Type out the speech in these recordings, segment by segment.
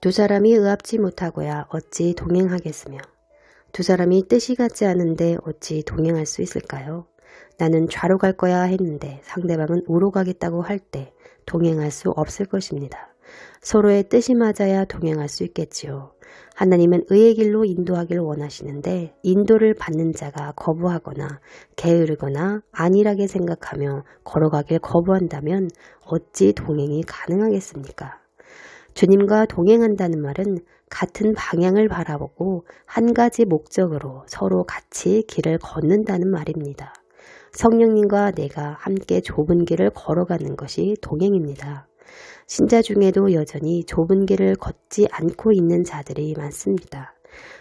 두 사람이 의합지 못하고야 어찌 동행하겠으며 두 사람이 뜻이 같지 않은데 어찌 동행할 수 있을까요? 나는 좌로 갈 거야 했는데 상대방은 우로 가겠다고 할 때 동행할 수 없을 것입니다. 서로의 뜻이 맞아야 동행할 수 있겠지요. 하나님은 의의 길로 인도하길 원하시는데 인도를 받는 자가 거부하거나 게으르거나 안일하게 생각하며 걸어가길 거부한다면 어찌 동행이 가능하겠습니까? 주님과 동행한다는 말은 같은 방향을 바라보고 한 가지 목적으로 서로 같이 길을 걷는다는 말입니다. 성령님과 내가 함께 좁은 길을 걸어가는 것이 동행입니다. 신자 중에도 여전히 좁은 길을 걷지 않고 있는 자들이 많습니다.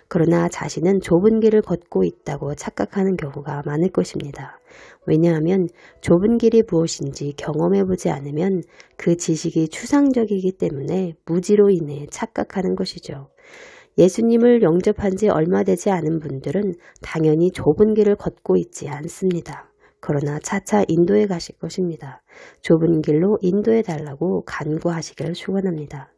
그러나 자신은 좁은 길을 걷고 있다고 착각하는 경우가 많을 것입니다. 왜냐하면 좁은 길이 무엇인지 경험해 보지 않으면 그 지식이 추상적이기 때문에 무지로 인해 착각하는 것이죠. 예수님을 영접한 지 얼마 되지 않은 분들은 당연히 좁은 길을 걷고 있지 않습니다. 그러나 차차 인도에 가실 것입니다. 좁은 길로 인도해 달라고 간구하시기를 축원합니다.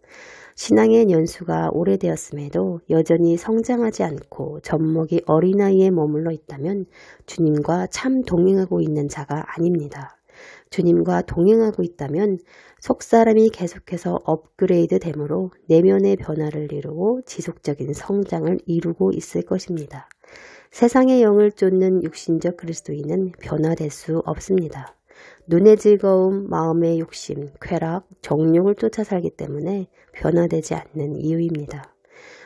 신앙의 연수가 오래되었음에도 여전히 성장하지 않고 젖먹이 어린아이에 머물러 있다면 주님과 참 동행하고 있는 자가 아닙니다. 주님과 동행하고 있다면 속사람이 계속해서 업그레이드 되므로 내면의 변화를 이루고 지속적인 성장을 이루고 있을 것입니다. 세상의 영을 쫓는 육신적 그리스도인은 변화될 수 없습니다. 눈의 즐거움, 마음의 욕심, 쾌락, 정욕을 쫓아 살기 때문에 변화되지 않는 이유입니다.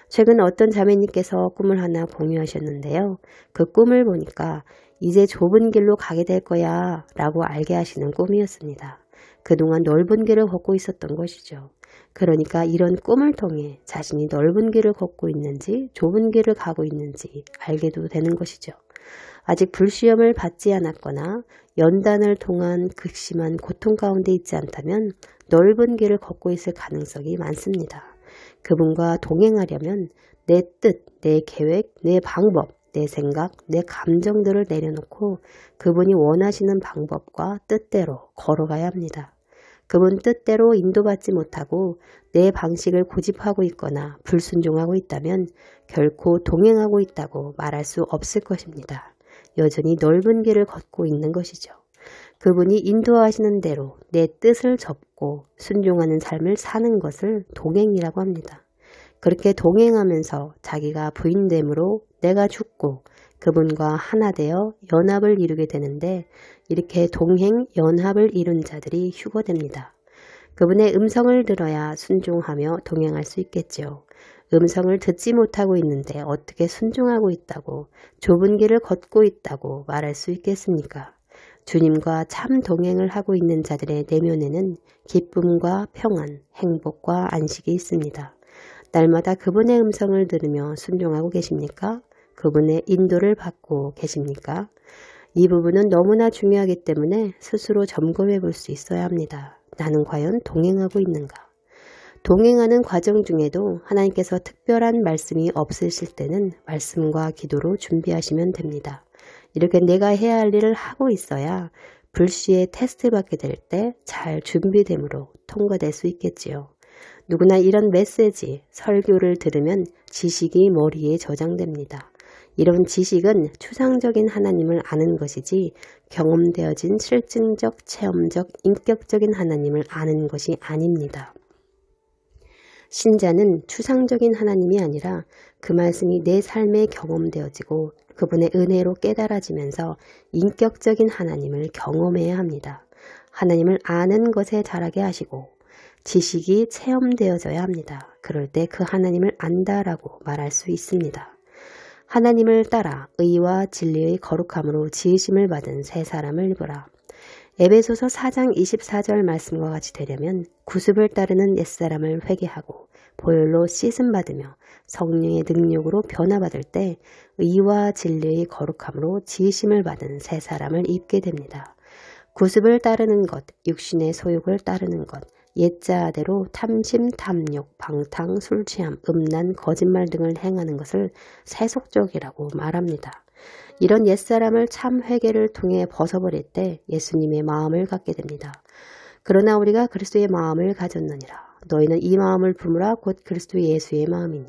최근 어떤 자매님께서 꿈을 하나 공유하셨는데요. 그 꿈을 보니까 이제 좁은 길로 가게 될 거야 라고 알게 하시는 꿈이었습니다. 그동안 넓은 길을 걷고 있었던 것이죠. 그러니까 이런 꿈을 통해 자신이 넓은 길을 걷고 있는지 좁은 길을 가고 있는지 알게도 되는 것이죠. 아직 불시험을 받지 않았거나 연단을 통한 극심한 고통 가운데 있지 않다면 넓은 길을 걷고 있을 가능성이 많습니다. 그분과 동행하려면 내 뜻, 내 계획, 내 방법, 내 생각, 내 감정들을 내려놓고 그분이 원하시는 방법과 뜻대로 걸어가야 합니다. 그분 뜻대로 인도받지 못하고 내 방식을 고집하고 있거나 불순종하고 있다면 결코 동행하고 있다고 말할 수 없을 것입니다. 여전히 넓은 길을 걷고 있는 것이죠. 그분이 인도하시는 대로 내 뜻을 접고 순종하는 삶을 사는 것을 동행이라고 합니다. 그렇게 동행하면서 자기가 부인됨으로 내가 죽고 그분과 하나 되어 연합을 이루게 되는데 이렇게 동행 연합을 이룬 자들이 휴거됩니다. 그분의 음성을 들어야 순종하며 동행할 수 있겠지요. 음성을 듣지 못하고 있는데 어떻게 순종하고 있다고 좁은 길을 걷고 있다고 말할 수 있겠습니까? 주님과 참 동행을 하고 있는 자들의 내면에는 기쁨과 평안, 행복과 안식이 있습니다. 날마다 그분의 음성을 들으며 순종하고 계십니까? 그분의 인도를 받고 계십니까? 이 부분은 너무나 중요하기 때문에 스스로 점검해 볼 수 있어야 합니다. 나는 과연 동행하고 있는가? 동행하는 과정 중에도 하나님께서 특별한 말씀이 없으실 때는 말씀과 기도로 준비하시면 됩니다. 이렇게 내가 해야 할 일을 하고 있어야 불시에 테스트 받게 될 때 잘 준비됨으로 통과될 수 있겠지요. 누구나 이런 메시지, 설교를 들으면 지식이 머리에 저장됩니다. 이런 지식은 추상적인 하나님을 아는 것이지 경험되어진 실증적, 체험적, 인격적인 하나님을 아는 것이 아닙니다. 신자는 추상적인 하나님이 아니라 그 말씀이 내 삶에 경험되어지고 그분의 은혜로 깨달아지면서 인격적인 하나님을 경험해야 합니다. 하나님을 아는 것에 자라게 하시고 지식이 체험되어져야 합니다. 그럴 때 그 하나님을 안다라고 말할 수 있습니다. 하나님을 따라 의와 진리의 거룩함으로 지으심을 받은 새 사람을 보라. 에베소서 4장 24절 말씀과 같이 되려면 구습을 따르는 옛사람을 회개하고 보혈로 씻음 받으며 성령의 능력으로 변화받을 때 의와 진리의 거룩함으로 지으심을 받은 새 사람을 입게 됩니다. 구습을 따르는 것, 육신의 소욕을 따르는 것, 옛자대로 탐심, 탐욕, 방탕, 술취함, 음란, 거짓말 등을 행하는 것을 세속적이라고 말합니다. 이런 옛사람을 참 회개를 통해 벗어버릴 때 예수님의 마음을 갖게 됩니다. 그러나 우리가 그리스도의 마음을 가졌느니라. 너희는 이 마음을 품으라 곧 그리스도 예수의 마음이니.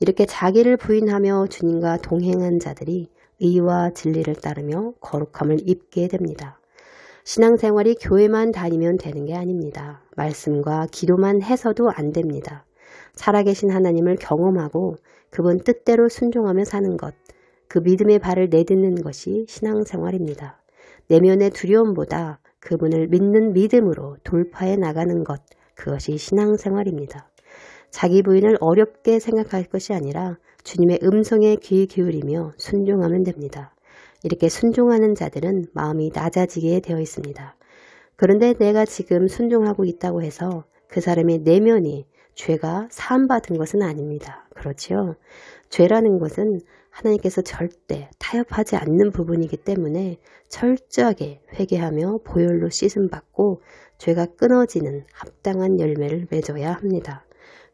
이렇게 자기를 부인하며 주님과 동행한 자들이 의와 진리를 따르며 거룩함을 입게 됩니다. 신앙생활이 교회만 다니면 되는 게 아닙니다. 말씀과 기도만 해서도 안 됩니다. 살아계신 하나님을 경험하고 그분 뜻대로 순종하며 사는 것, 그 믿음의 발을 내딛는 것이 신앙생활입니다. 내면의 두려움보다 그분을 믿는 믿음으로 돌파해 나가는 것, 그것이 신앙생활입니다. 자기 부인을 어렵게 생각할 것이 아니라 주님의 음성에 귀 기울이며 순종하면 됩니다. 이렇게 순종하는 자들은 마음이 낮아지게 되어 있습니다. 그런데 내가 지금 순종하고 있다고 해서 그 사람의 내면이 죄가 사함받은 것은 아닙니다. 그렇지요? 죄라는 것은 하나님께서 절대 타협하지 않는 부분이기 때문에 철저하게 회개하며 보혈로 씻음 받고 죄가 끊어지는 합당한 열매를 맺어야 합니다.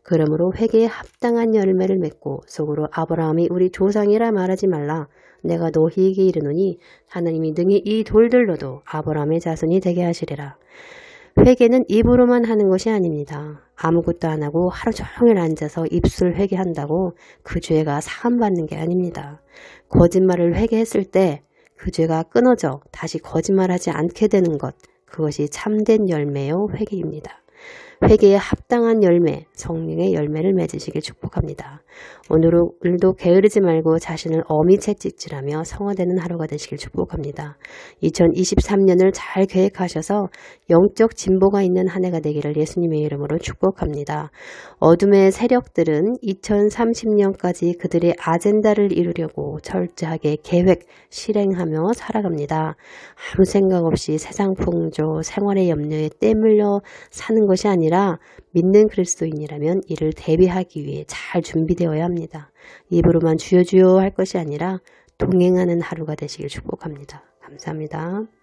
그러므로 회개에 합당한 열매를 맺고 속으로 아브라함이 우리 조상이라 말하지 말라. 내가 너희에게 이르노니 하나님이 능히 이 돌들로도 아브라함의 자손이 되게 하시리라. 회개는 입으로만 하는 것이 아닙니다. 아무것도 안 하고 하루 종일 앉아서 입술 회개한다고 그 죄가 사함받는 게 아닙니다. 거짓말을 회개했을 때 그 죄가 끊어져 다시 거짓말하지 않게 되는 것, 그것이 참된 열매요 회개입니다. 회개에 합당한 열매, 성령의 열매를 맺으시길 축복합니다. 오늘도 게으르지 말고 자신을 어미 채찍질하며 성화되는 하루가 되시길 축복합니다. 2023년을 잘 계획하셔서 영적 진보가 있는 한 해가 되기를 예수님의 이름으로 축복합니다. 어둠의 세력들은 2030년까지 그들의 아젠다를 이루려고 철저하게 계획, 실행하며 살아갑니다. 아무 생각 없이 세상 풍조, 생활의 염려에 떼물려 사는 것이 아니라 믿는 그리스도인이라면 이를 대비하기 위해 잘 준비되어야 합니다. 입으로만 주여 주여 할 것이 아니라 동행하는 하루가 되시길 축복합니다. 감사합니다.